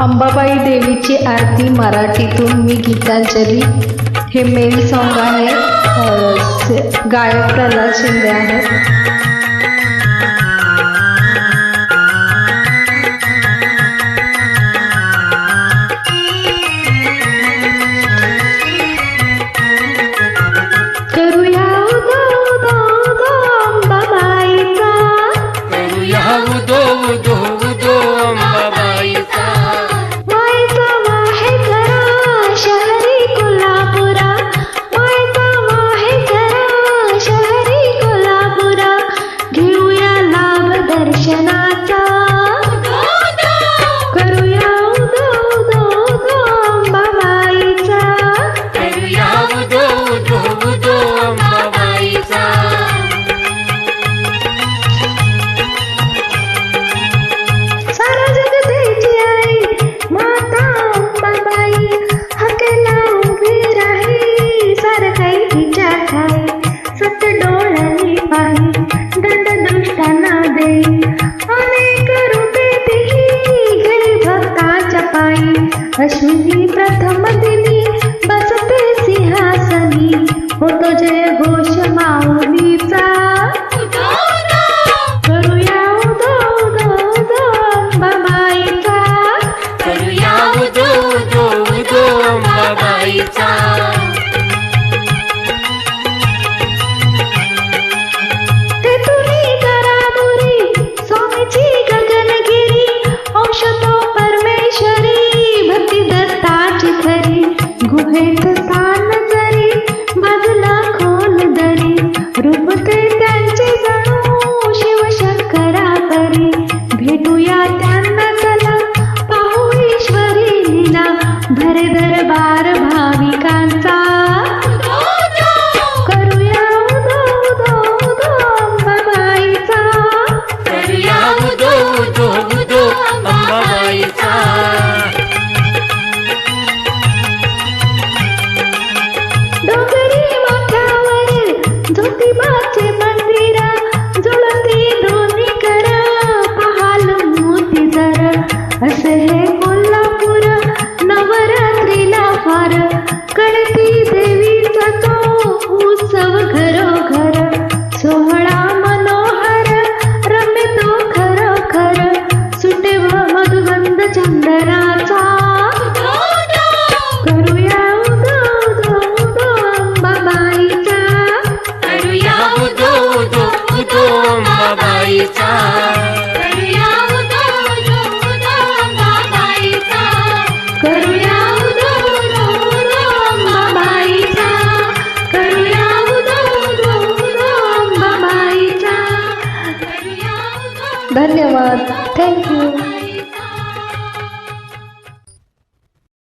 अंबाबाई देवीची आरती मराठीतून मी गीतांजली. हे मेन सॉन्ग आहे. गायक प्रल्हाद शिंदे आहे अश्विनी प्रथम दिन असहज धन्यवाद. थँक्यू